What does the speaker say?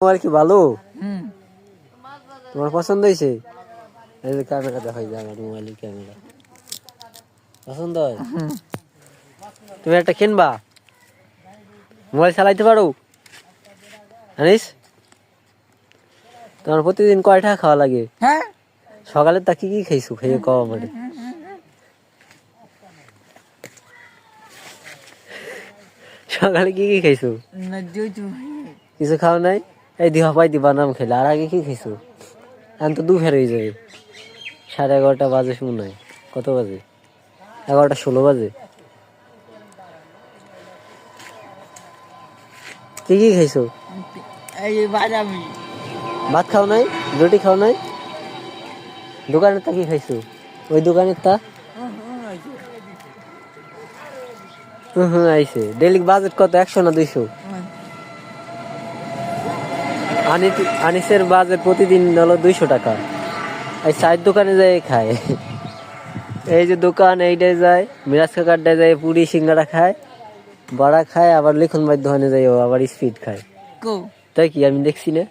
Mobile কি ভালো? তোমার পছন্দ হয়েছে? ক্যামেরা দেখাই যায় আমার মোবাইলের ক্যামেরা পছন্দ হয়? তুমি একটা কিনবা? মোবাইল চালাইতে পারো? জানিস? তোমার প্রতিদিন কয় টাকা খাওয়া লাগে? হ্যাঁ। সকালে তা কি কি খাইছো? খেয়ে কও আমারে। সকালে কি কি খাইছো? কিছু খাও নাই? এই দিহা পাই দিবা নাম খেলে। আর আগে কি খাইছো এখন তো দুপুর হয়ে যাবে সাড়ে এগারোটা বাজে মনে হয় কত বাজে? এগারোটা ষোলো বাজে। কি কি খাইছো ভাত খাও নাই? রুটি খাও নাই? দোকানের তা কি খাইছো? ওই দোকানের তা? হুম হুম আইছে। ডেলি বাজেট কত? একশো না দুইশো? আনিসের বাজেট প্রতিদিন হলো দুইশো টাকা। এই চায়ের দোকানে যায় খায়। এই যে দোকান এইটাই যায় মিরাজ কাকারটায় যায় পুরি সিঙ্গারা খায় বড়া খায় আবার লিখন ভাই দোকানে যায় ও আবার স্পিড খায়। তাই কি আমি দেখছি না?